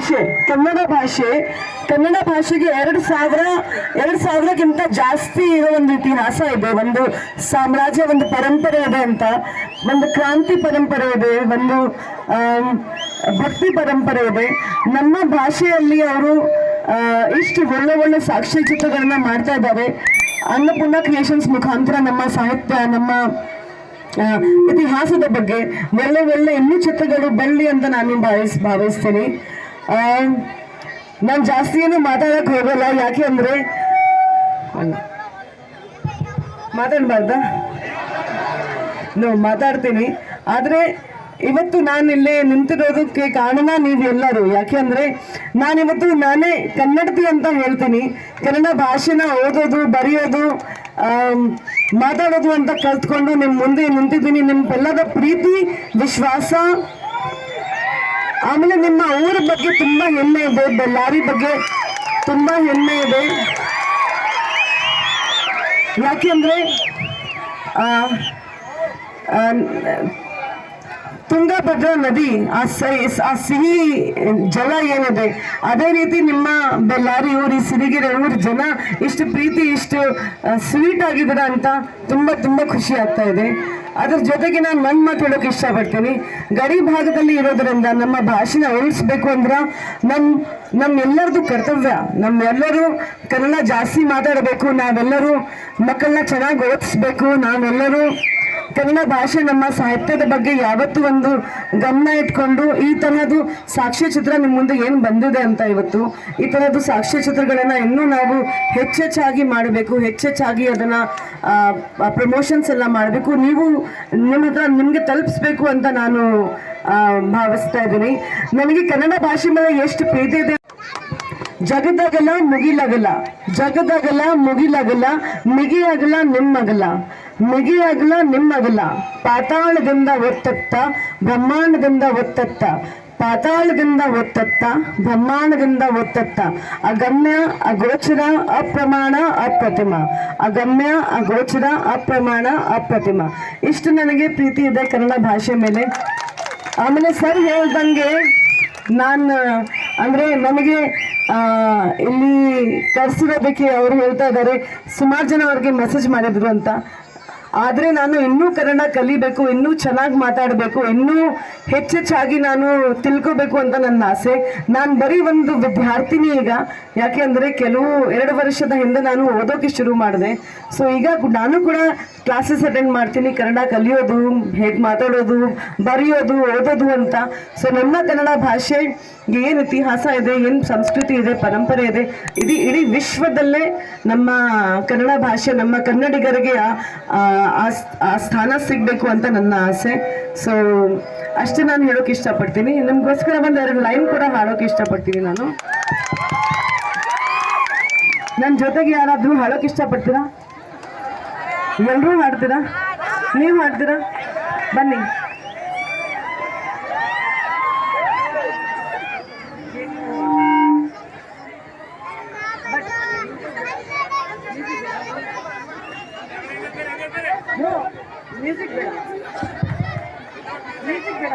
ಭಾಷೆ, ಕನ್ನಡ ಭಾಷೆ, ಕನ್ನಡ ಭಾಷೆಗೆ ಎರಡು ಸಾವಿರ, ಎರಡು ಸಾವಿರಕ್ಕಿಂತ ಜಾಸ್ತಿ ಇರೋ ಒಂದು ಇತಿಹಾಸ ಇದೆ. ಒಂದು ಸಾಮ್ರಾಜ್ಯ, ಒಂದು ಪರಂಪರೆ ಇದೆ ಅಂತ. ಒಂದು ಕ್ರಾಂತಿ ಪರಂಪರೆ ಇದೆ, ಒಂದು ಭಕ್ತಿ ಪರಂಪರೆ ಇದೆ. ನಮ್ಮ ಭಾಷೆಯಲ್ಲಿ ಅವರು ಇಷ್ಟು ಒಳ್ಳೆ ಒಳ್ಳೆ ಸಾಕ್ಷ್ಯ ಚಿತ್ರಗಳನ್ನ ಮಾಡ್ತಾ ಇದ್ದಾರೆ. ಅನ್ನಪೂರ್ಣ ಕ್ರಿಯೇಷನ್ಸ್ ಮುಖಾಂತರ ನಮ್ಮ ಸಾಹಿತ್ಯ, ನಮ್ಮ ಇತಿಹಾಸದ ಬಗ್ಗೆ ಒಳ್ಳೆ ಒಳ್ಳೆ ಇನ್ನೂ ಚಿತ್ರಗಳು ಬರಲಿ ಅಂತ ನಾನು ಭಾವಿಸ್, ಭಾವಿಸ್ತೀನಿ. ನಾನು ಜಾಸ್ತಿ ಏನು ಮಾತಾಡಕ್ ಹೋಗಲ್ಲ. ಯಾಕೆ ಅಂದ್ರೆ ಅಲ್ಲ. ನೋ ಮಾತಾಡ್ತೀನಿ. ಆದರೆ ಇವತ್ತು ನಾನು ಇಲ್ಲಿ ನಿಂತಿರೋದಕ್ಕೆ ಕಾರಣ ನೀವೆಲ್ಲರೂ ಯಾಕೆಂದ್ರೆ ನಾನಿವತ್ತು ನಾನೇ ಕನ್ನಡತಿ ಅಂತ ಹೇಳ್ತೀನಿ. ಕನ್ನಡ ಭಾಷೆನ ಓದೋದು, ಬರೆಯೋದು ಮಾತಾಡೋದು ಅಂತ ಕಲ್ತ್ಕೊಂಡು ನಿಮ್ಮ ಮುಂದೆ ನಿಂತಿದ್ದೀನಿ. ನಿಮ್ಗೆಲ್ಲದ ಪ್ರೀತಿ, ವಿಶ್ವಾಸ ಆಮೇಲೆ ನಿಮ್ಮ ಊರ ಬಗ್ಗೆ ತುಂಬಾ ಹೆಮ್ಮೆ ಇದೆ ಬಳ್ಳಾರಿ ಬಗ್ಗೆ ತುಂಬಾ ಹೆಮ್ಮೆ ಇದೆ. ಯಾಕೆಂದ್ರೆ ಆ, ಆ, ತುಂಗಭದ್ರಾ ನದಿ, ಆ ಆ ಸಿಹಿ ಜಲ ಏನಿದೆ, ಅದೇ ರೀತಿ ನಿಮ್ಮ ಬಳ್ಳಾರಿ ಊರಿ ಸಿರಿಗೆರೆ ಊರು, ಜನ ಇಷ್ಟು ಪ್ರೀತಿ, ಇಷ್ಟು ಸ್ವೀಟ್ ಆಗಿದ್ರ ಅಂತ ತುಂಬಾ ತುಂಬಾ ಖುಷಿ ಆಗ್ತಾ ಇದೆ. ಅದ್ರ ಜೊತೆಗೆ ನಾನು ನನ್ನ ಮಾತು ಹೇಳೋಕೆ ಇಷ್ಟಪಡ್ತೀನಿ. ಗಡಿ ಭಾಗದಲ್ಲಿ ಇರೋದ್ರಿಂದ ನಮ್ಮ ಭಾಷೆನ ಉಳಿಸ್ಬೇಕು ಅಂದ್ರೆ ನಮ್ ನಮ್ಮೆಲ್ಲರದು ಕರ್ತವ್ಯ. ನಮ್ಮೆಲ್ಲರೂ ಕನ್ನಡ ಜಾಸ್ತಿ ಮಾತಾಡಬೇಕು, ನಾವೆಲ್ಲರೂ ಮಕ್ಕಳನ್ನ ಚೆನ್ನಾಗಿ ಓದಿಸ್ಬೇಕು, ನಾವೆಲ್ಲರೂ ಕನ್ನಡ ಭಾಷೆ ನಮ್ಮ ಸಾಹಿತ್ಯದ ಬಗ್ಗೆ ಯಾವತ್ತೂ ಒಂದು ಗಮನ ಇಟ್ಕೊಂಡು ಈ ತರಹದ್ದು ಸಾಕ್ಷ್ಯ ಚಿತ್ರ ನಿಮ್ಮ ಮುಂದೆ ಏನು ಬಂದಿದೆ ಅಂತ ಇವತ್ತು, ಈ ತರಹದ್ದು ಸಾಕ್ಷ್ಯ ಚಿತ್ರಗಳನ್ನ ಇನ್ನೂ ನಾವು ಹೆಚ್ಚೆಚ್ಚಾಗಿ ಮಾಡಬೇಕು, ಹೆಚ್ಚೆಚ್ಚಾಗಿ ಅದನ್ನ ಪ್ರಮೋಷನ್ಸ್ ಎಲ್ಲ ಮಾಡಬೇಕು. ನೀವು ನಿಮ್ಮ ಹತ್ರ ನಿಮಗೆ ತಲುಪಿಸ್ಬೇಕು ಅಂತ ನಾನು ಭಾವಿಸ್ತಾ ಇದ್ದೀನಿ. ನನಗೆ ಕನ್ನಡ ಭಾಷೆ ಮೇಲೆ ಎಷ್ಟು ಪ್ರೀತಿ ಇದೆ ಜಗದಗಲ ಮುಗಿಲಗಲ ಜಗದಗಲ ಮುಗಿಲಗಲ ಮಿಗಿಯಗಲ ನಿಮ್ಮಗಲ ಮಿಗಿಯಗಲ ನಿಮ್ಮಗಲ ಪಾತಾಳದಿಂದ ಒತ್ತತ್ತ, ಬ್ರಹ್ಮಾಂಡದಿಂದ ಒತ್ತತ್ತ. ಪಾತಾಳದಿಂದ ಒತ್ತತ್ತ, ಬ್ರಹ್ಮಾಂಡದಿಂದ ಒತ್ತತ್ತ. ಅಗಮ್ಯ, ಅಗೋಚರ, ಅಪ್ರಮಾಣ, ಅಪ್ರತಿಮ. ಅಗಮ್ಯ, ಅಗೋಚರ, ಅಪ್ರಮಾಣ, ಅಪ್ರತಿಮ. ಇಷ್ಟು ನನಗೆ ಪ್ರೀತಿ ಇದೆ ಕನ್ನಡ ಭಾಷೆ ಮೇಲೆ. ಆಮೇಲೆ ಸರ್ ಹೇಳ್ದಂಗೆ ನಾನು ಅಂದ್ರೆ ನನಗೆ ಇಲ್ಲಿ ಕರ್ಸಿರೋದಕ್ಕೆ ಅವರು ಹೇಳ್ತಾ ಇದ್ದಾರೆ, ಸುಮಾರು ಜನ ಅವ್ರಿಗೆ ಮೆಸೇಜ್ ಮಾಡಿದ್ರು ಅಂತ. ಆದರೆ ನಾನು ಇನ್ನೂ ಕನ್ನಡ ಕಲಿಬೇಕು, ಇನ್ನೂ ಚೆನ್ನಾಗಿ ಮಾತಾಡಬೇಕು, ಇನ್ನೂ ಹೆಚ್ಚೆಚ್ಚಾಗಿ ನಾನು ತಿಳ್ಕೋಬೇಕು ಅಂತ ನನ್ನ ಆಸೆ. ನಾನು ಬರೀ ಒಂದು ವಿದ್ಯಾರ್ಥಿನಿ ಈಗ. ಯಾಕೆ ಅಂದರೆ ಕೆಲವು ಎರಡು ವರ್ಷದ ಹಿಂದೆ ನಾನು ಓದೋಕೆ ಶುರು ಮಾಡಿದೆ. ಸೊ ಈಗ ನಾನು ಕೂಡ ಕ್ಲಾಸಸ್ ಅಟೆಂಡ್ ಮಾಡ್ತೀನಿ. ಕನ್ನಡ ಕಲಿಯೋದು, ಹೇಗೆ ಮಾತಾಡೋದು, ಬರೆಯೋದು, ಓದೋದು ಅಂತ. ಸೊ ನನ್ನ ಕನ್ನಡ ಭಾಷೆ ಏನು ಇತಿಹಾಸ ಇದೆ, ಏನು ಸಂಸ್ಕೃತಿ ಇದೆ, ಪರಂಪರೆ ಇದೆ, ಇಡೀ ಇಡೀ ವಿಶ್ವದಲ್ಲೇ ನಮ್ಮ ಕನ್ನಡ ಭಾಷೆ, ನಮ್ಮ ಕನ್ನಡಿಗರಿಗೆ ಆ ಸ್ಥಾನ ಸಿಗಬೇಕು ಅಂತ ನನ್ನ ಆಸೆ. ಸೊ ಅಷ್ಟೇ. ನಾನು ಹೇಳೋಕೆ ಇಷ್ಟಪಡ್ತೀನಿ. ನಿಮಗೋಸ್ಕರ ಒಂದು ಎರಡು ಲೈನ್ ಕೂಡ ಹಾಡೋಕೆ ಇಷ್ಟಪಡ್ತೀನಿ ನಾನು. ನನ್ನ ಜೊತೆಗೆ ಯಾರಾದರೂ ಹಾಡೋಕೆ ಇಷ್ಟಪಡ್ತೀರಾ? ಎಲ್ಲರೂ ಹಾಡ್ತೀರಾ? ನೀವು ಹಾಡ್ತೀರಾ? ಬನ್ನಿ. ಮ್ಯೂಸಿಕ್ ಬೇಡ. ಮ್ಯೂಸಿಕ್ ಬೇಡ